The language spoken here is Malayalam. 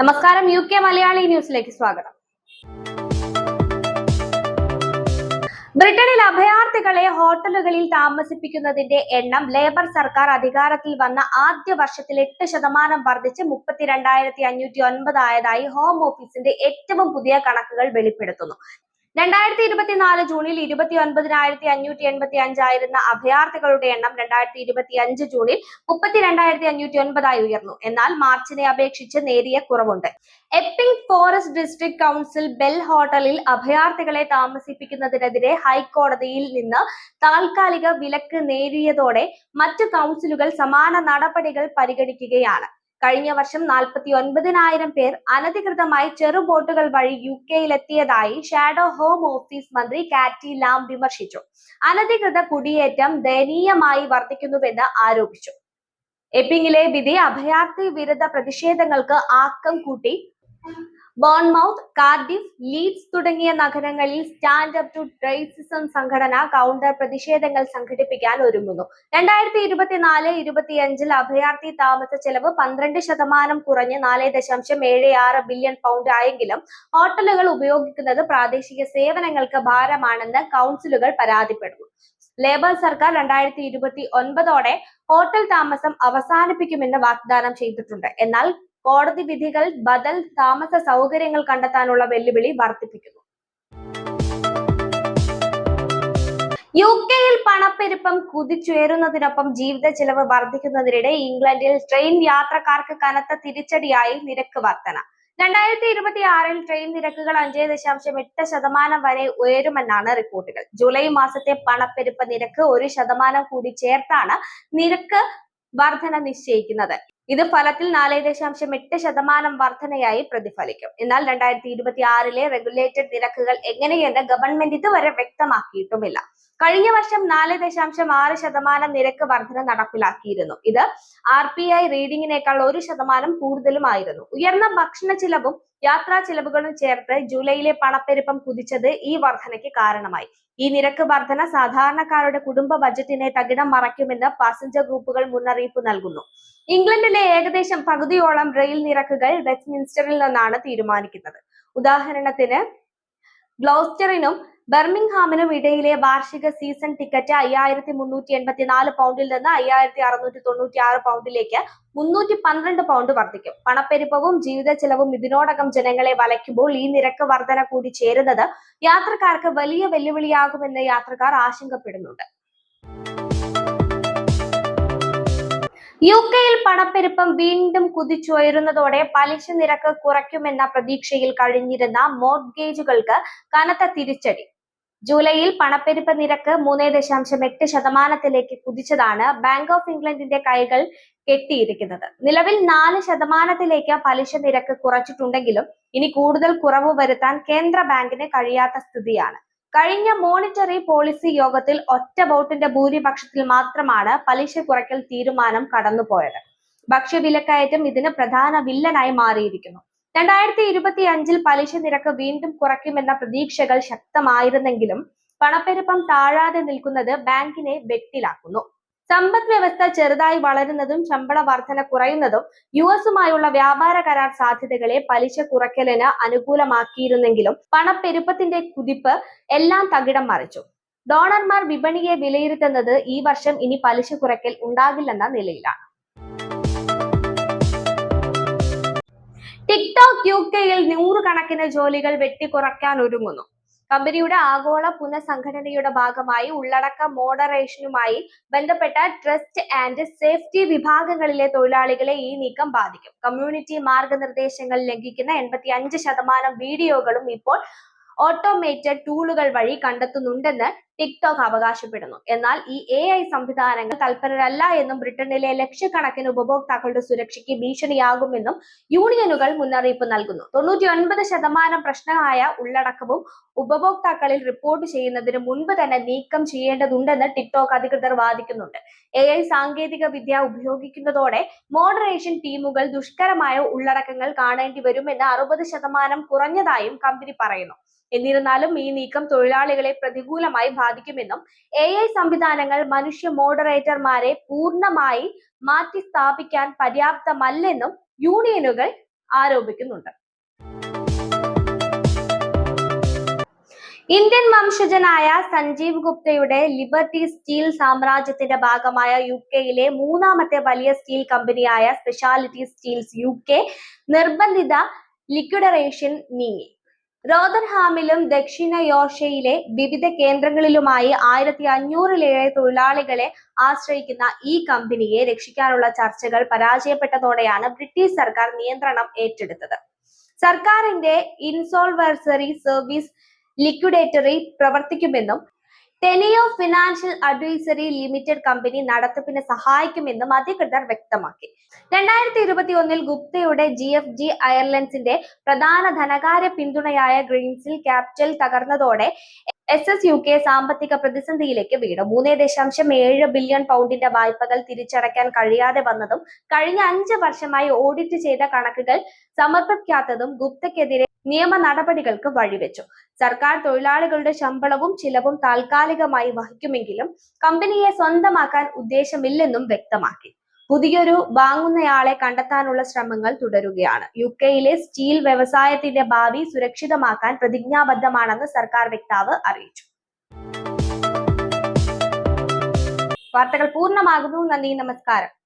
നമസ്കാരം യു കെ മലയാളി ന്യൂസിലേക്ക് സ്വാഗതം. ബ്രിട്ടനിൽ അഭയാർത്ഥികളെ ഹോട്ടലുകളിൽ താമസിപ്പിക്കുന്നതിന്റെ എണ്ണം ലേബർ സർക്കാർ അധികാരത്തിൽ വന്ന ആദ്യ വർഷത്തിൽ എട്ട് ശതമാനം വർദ്ധിച്ച് മുപ്പത്തിരണ്ടായിരത്തി അഞ്ഞൂറ്റി ഒൻപത് ആയതായി ഹോം ഓഫീസിന്റെ ഏറ്റവും പുതിയ കണക്കുകൾ വെളിപ്പെടുത്തുന്നു. രണ്ടായിരത്തി ഇരുപത്തിനാല് ജൂണിൽ ഇരുപത്തി ഒൻപതിനായിരത്തി അഞ്ഞൂറ്റി എൺപത്തി അഞ്ചായിരുന്ന അഭയാർത്ഥികളുടെ എണ്ണം രണ്ടായിരത്തി ഇരുപത്തി അഞ്ച് ജൂണിൽ മുപ്പത്തിരണ്ടായിരത്തി അഞ്ഞൂറ്റി ഒൻപതായി ഉയർന്നു. എന്നാൽ മാർച്ചിനെ അപേക്ഷിച്ച് നേരിയ കുറവുണ്ട്. Epping Forest District Council Bell ഹോട്ടലിൽ അഭയാർത്ഥികളെ താമസിപ്പിക്കുന്നതിനെതിരെ ഹൈക്കോടതിയിൽ നിന്ന് താൽക്കാലിക വിലക്ക് നേടിയതോടെ മറ്റു കൗൺസിലുകൾ സമാന നടപടികൾ പരിഗണിക്കുകയാണ്. കഴിഞ്ഞ വർഷം നാൽപ്പത്തി ഒൻപതിനായിരം പേർ അനധികൃതമായി ചെറുബോട്ടുകൾ വഴി യു കെയിലെത്തിയതായി ഷാഡോ ഹോം ഓഫീസ് മന്ത്രി കാറ്റി ലാം വിമർശിച്ചു. അനധികൃത കുടിയേറ്റം ദയനീയമായി വർദ്ധിക്കുന്നുവെന്ന് ആരോപിച്ചു. എപ്പിങ്ങിലെ വിധി അഭയാർത്ഥി വിരുദ്ധ പ്രതിഷേധങ്ങൾക്ക് ആക്കം കൂട്ടി ബോൺമൌത്ത് കാർഡിഫ് ലീഡ്സ് തുടങ്ങിയ നഗരങ്ങളിൽ സ്റ്റാൻഡ് അപ്പ് ടു റേസിസം സംഘടന കൗണ്ടർ പ്രതിഷേധങ്ങൾ സംഘടിപ്പിക്കാൻ ഒരുങ്ങുന്നു. രണ്ടായിരത്തി ഇരുപത്തിനാല് ഇരുപത്തിയഞ്ചിൽ അഭയാർത്ഥി താമസ ചെലവ് പന്ത്രണ്ട് ശതമാനം കുറഞ്ഞ് നാല് ദശാംശം ഏഴ് ആറ് ബില്യൺ പൗണ്ട് ആയെങ്കിലും ഹോട്ടലുകൾ ഉപയോഗിക്കുന്നത് പ്രാദേശിക സേവനങ്ങൾക്ക് ഭാരമാണെന്ന് കൗൺസിലുകൾ പരാതിപ്പെടുന്നു. ലേബർ സർക്കാർ രണ്ടായിരത്തി ഇരുപത്തി ഒൻപതോടെ ഹോട്ടൽ താമസം അവസാനിപ്പിക്കുമെന്ന് വാഗ്ദാനം ചെയ്തിട്ടുണ്ട്. എന്നാൽ കോടതി വിധികൾ ബദൽ താമസ സൗകര്യങ്ങൾ കണ്ടെത്താനുള്ള വെല്ലുവിളി വർദ്ധിപ്പിക്കുന്നു. യു കെയിൽ പണപ്പെരുപ്പം കുതിച്ചുയരുന്നതിനൊപ്പം ജീവിത ചെലവ് വർദ്ധിക്കുന്നതിനിടെ ഇംഗ്ലണ്ടിൽ ട്രെയിൻ യാത്രക്കാർക്ക് കനത്ത തിരിച്ചടിയായി നിരക്ക് വർധന. രണ്ടായിരത്തി ഇരുപത്തി ആറിൽ ട്രെയിൻ നിരക്കുകൾ അഞ്ച് ദശാംശം എട്ട് ശതമാനം വരെ ഉയരുമെന്നാണ് റിപ്പോർട്ടുകൾ. ജൂലൈ മാസത്തെ പണപ്പെരുപ്പ നിരക്ക് ഒരു ശതമാനം കൂടി ചേർത്താണ് നിരക്ക് വർധന നിശ്ചയിക്കുന്നത്. ഇത് ഫലത്തിൽ നാല് ദശാംശം എട്ട് ശതമാനം വർധനയായി പ്രതിഫലിക്കും. എന്നാൽ രണ്ടായിരത്തി ഇരുപത്തി ആറിലെ റെഗുലേറ്റഡ് നിരക്കുകൾ എങ്ങനെയെന്ന് ഗവൺമെന്റ് ഇതുവരെ വ്യക്തമാക്കിയിട്ടുമില്ല. കഴിഞ്ഞ വർഷം നാല് ദശാംശം ആറ് ശതമാനം നിരക്ക് വർധന നടപ്പിലാക്കിയിരുന്നു. ഇത് ആർ പി ഐ റീഡിങ്ങിനേക്കാൾ ഒരു ശതമാനം കൂടുതലുമായിരുന്നു. ഉയർന്ന ഭക്ഷണ ചിലവും യാത്രാ ചിലവുകളും ചേർത്ത് ജൂലൈയിലെ പണപ്പെരുപ്പം കുതിച്ചത് ഈ വർധനയ്ക്ക് കാരണമായി. ഈ നിരക്ക് വർധന സാധാരണക്കാരുടെ കുടുംബ ബജറ്റിനെ തകിടം മറയ്ക്കുമെന്ന് പാസഞ്ചർ ഗ്രൂപ്പുകൾ മുന്നറിയിപ്പ് നൽകുന്നു. ഇംഗ്ലണ്ടിലെ ഏകദേശം പകുതിയോളം റെയിൽ നിരക്കുകൾ വെസ്റ്റ്മിൻസ്റ്ററിൽ നിന്നാണ് തീരുമാനിക്കുന്നത്. ഉദാഹരണത്തിന് ഗ്ലോസ്റ്ററിനും ബർമിംഗ്ഹാമിനും ഇടയിലെ വാർഷിക സീസൺ ടിക്കറ്റ് അയ്യായിരത്തി മുന്നൂറ്റി എൺപത്തിനാല് പൗണ്ടിൽ നിന്ന് അയ്യായിരത്തി അറുന്നൂറ്റി തൊണ്ണൂറ്റി ആറ് പൗണ്ടിലേക്ക് മുന്നൂറ്റി പന്ത്രണ്ട് പൗണ്ട് വർദ്ധിക്കും. പണപ്പെരുപ്പവും ജീവിത ചെലവും ഇതിനോടകം ജനങ്ങളെ വലയ്ക്കുമ്പോൾ ഈ നിരക്ക് വർധന കൂടി ചേരുന്നത് യാത്രക്കാർക്ക് വലിയ വെല്ലുവിളിയാകുമെന്ന് യാത്രക്കാർ ആശങ്കപ്പെടുന്നുണ്ട്. യു കെയിൽ പണപ്പെരുപ്പം വീണ്ടും കുതിച്ചുയരുന്നതോടെ പലിശ നിരക്ക് കുറയ്ക്കുമെന്ന പ്രതീക്ഷയിൽ കഴിഞ്ഞിരുന്ന മോർഗേജുകൾക്ക് കനത്ത തിരിച്ചടി. ജൂലൈയിൽ പണപ്പെരുപ്പ നിരക്ക് മൂന്ന് ദശാംശം എട്ട് ശതമാനത്തിലേക്ക് കുതിച്ചതാണ് ബാങ്ക് ഓഫ് ഇംഗ്ലണ്ടിന്റെ കൈകൾ കെട്ടിയിരിക്കുന്നത്. നിലവിൽ നാല് ശതമാനത്തിലേക്ക് പലിശ നിരക്ക് കുറച്ചിട്ടുണ്ടെങ്കിലും ഇനി കൂടുതൽ കുറവ് വരുത്താൻ കേന്ദ്ര ബാങ്കിന് കഴിയാത്ത സ്ഥിതിയാണ്. കഴിഞ്ഞ മോണിറ്ററി പോളിസി യോഗത്തിൽ ഒറ്റ വോട്ടിന്റെ ഭൂരിപക്ഷത്തിൽ മാത്രമാണ് പലിശ കുറയ്ക്കൽ തീരുമാനം കടന്നുപോയത്. ഭക്ഷ്യവിലക്കയറ്റം ഇതിന് പ്രധാന വില്ലനായി മാറിയിരിക്കുന്നു. രണ്ടായിരത്തി ഇരുപത്തി അഞ്ചിൽ പലിശ നിരക്ക് വീണ്ടും കുറയ്ക്കുമെന്ന പ്രതീക്ഷകൾ ശക്തമായിരുന്നെങ്കിലും പണപ്പെരുപ്പം താഴാതെ നിൽക്കുന്നത് ബാങ്കിനെ വെട്ടിലാക്കുന്നു. സമ്പദ് വ്യവസ്ഥ ചെറുതായി വളരുന്നതും ശമ്പള വർധന കുറയുന്നതും യു എസുമായുള്ള വ്യാപാര കരാർ സാധ്യതകളെ പലിശ കുറയ്ക്കലിന് അനുകൂലമാക്കിയിരുന്നെങ്കിലും പണപ്പെരുപ്പത്തിന്റെ കുതിപ്പ് എല്ലാം തകിടം മറിച്ചു. ഡോണർമാർ വിപണിയെ വിലയിരുത്തുന്നത് ഈ വർഷം ഇനി പലിശ കുറയ്ക്കൽ ഉണ്ടാകില്ലെന്ന നിലയിലാണ്. ടിക്ടോക്ക് യു കെയിൽ നൂറുകണക്കിന് ജോലികൾ വെട്ടിക്കുറയ്ക്കാൻ ഒരുങ്ങുന്നു. കമ്പനിയുടെ ആഗോള പുനഃസംഘടനയുടെ ഭാഗമായി ഉള്ളടക്ക മോഡറേഷനുമായി ബന്ധപ്പെട്ട ട്രസ്റ്റ് ആൻഡ് സേഫ്റ്റി വിഭാഗങ്ങളിലെ തൊഴിലാളികളെ ഈ നീക്കം ബാധിക്കും. കമ്മ്യൂണിറ്റി മാർഗനിർദ്ദേശങ്ങൾ ലംഘിക്കുന്ന എൺപത്തി അഞ്ച് ശതമാനം വീഡിയോകളും ഇപ്പോൾ ഓട്ടോമേറ്റഡ് ടൂളുകൾ വഴി കണ്ടെത്തുന്നുണ്ടെന്ന് ടിക്ടോക്ക് അവകാശപ്പെടുന്നു. എന്നാൽ ഈ എ ഐ സംവിധാനങ്ങൾ തൽപരരല്ല എന്നും ബ്രിട്ടനിലെ ലക്ഷക്കണക്കിന് ഉപഭോക്താക്കളുടെ സുരക്ഷയ്ക്ക് ഭീഷണിയാകുമെന്നും യൂണിയനുകൾ മുന്നറിയിപ്പ് നൽകുന്നു. തൊണ്ണൂറ്റി ഒൻപത് ശതമാനം പ്രശ്നമായ ഉള്ളടക്കവും ഉപഭോക്താക്കളിൽ റിപ്പോർട്ട് ചെയ്യുന്നതിന് മുൻപ് തന്നെ നീക്കം ചെയ്യേണ്ടതുണ്ടെന്ന് ടിക്ടോക്ക് അധികൃതർ വാദിക്കുന്നുണ്ട്. എ ഐ സാങ്കേതിക വിദ്യ ഉപയോഗിക്കുന്നതോടെ മോഡറേഷൻ ടീമുകൾ ദുഷ്കരമായ ഉള്ളടക്കങ്ങൾ കാണേണ്ടി വരുമെന്ന് അറുപത് ശതമാനം കുറഞ്ഞതായും കമ്പനി പറയുന്നു. എന്നിരുന്നാലും ഈ നീക്കം തൊഴിലാളികളെ പ്രതികൂലമായി ബാധിക്കുമെന്നും എ ഐ സംവിധാനങ്ങൾ മനുഷ്യ മോഡറേറ്റർമാരെ പൂർണമായി മാറ്റി സ്ഥാപിക്കാൻ പര്യാപ്തമല്ലെന്നും യൂണിയനുകൾ ആരോപിക്കുന്നുണ്ട്. ഇന്ത്യൻ വംശജനായ സഞ്ജീവ് ഗുപ്തയുടെ ലിബർട്ടി സ്റ്റീൽ സാമ്രാജ്യത്തിന്റെ ഭാഗമായ യു കെയിലെ മൂന്നാമത്തെ വലിയ സ്റ്റീൽ കമ്പനിയായ സ്പെഷ്യാലിറ്റി സ്റ്റീൽസ് യു കെ നിർബന്ധിത ലിക്വിഡറേഷൻ നീങ്ങി. റോദർഹാമിലും ദക്ഷിണ യോർഷയിലെ വിവിധ കേന്ദ്രങ്ങളിലുമായി ആയിരത്തി അഞ്ഞൂറിലേറെ തൊഴിലാളികളെ ആശ്രയിക്കുന്ന ഈ കമ്പനിയെ രക്ഷിക്കാനുള്ള ചർച്ചകൾ പരാജയപ്പെട്ടതോടെയാണ് ബ്രിട്ടീഷ് സർക്കാർ നിയന്ത്രണം ഏറ്റെടുത്തത്. സർക്കാരിന്റെ ഇൻസോൾവർസറി സർവീസ് ലിക്വിഡേറ്ററി പ്രവർത്തിക്കുമെന്നും Teneo financial advisory limited company നടത്തിപ്പിന് സഹായിക്കുമെന്നും അധികൃതർ വ്യക്തമാക്കി. രണ്ടായിരത്തി ഇരുപത്തി ഒന്നിൽ ഗുപ്തയുടെ ജി എഫ് ജി അയർലൻഡ്സിന്റെ പ്രധാന ധനകാര്യ പിന്തുണയായ ഗ്രീൻസിൽ ക്യാപിറ്റൽ തകർന്നതോടെ എസ് എസ് യു കെ സാമ്പത്തിക പ്രതിസന്ധിയിലേക്ക് വീണു. മൂന്ന് ദശാംശം ഏഴ് ബില്യൺ പൗണ്ടിന്റെ വായ്പകൾ തിരിച്ചടയ്ക്കാൻ കഴിയാതെ വന്നതും കഴിഞ്ഞ അഞ്ച് വർഷമായി ഓഡിറ്റ് ചെയ്ത കണക്കുകൾ സമർപ്പിക്കാത്തതും ഗുപ്തയ്ക്കെതിരെ നിയമ നടപടികൾക്ക് വഴിവെച്ചു. സർക്കാർ തൊഴിലാളികളുടെ ശമ്പളവും ചിലവും താൽക്കാലികമായി വഹിക്കുമെങ്കിലും കമ്പനിയെ സ്വന്തമാക്കാൻ ഉദ്ദേശമില്ലെന്നും വ്യക്തമാക്കി. പുതിയൊരു വാങ്ങുന്നയാളെ കണ്ടെത്താനുള്ള ശ്രമങ്ങൾ തുടരുകയാണ്. യു കെയിലെ സ്റ്റീൽ വ്യവസായത്തിന്റെ ഭാവി സുരക്ഷിതമാക്കാൻ പ്രതിജ്ഞാബദ്ധമാണെന്ന് സർക്കാർ വക്താവ് അറിയിച്ചു. വാർത്തകൾ പൂർണമാകുന്നു. നന്ദി. നമസ്കാരം.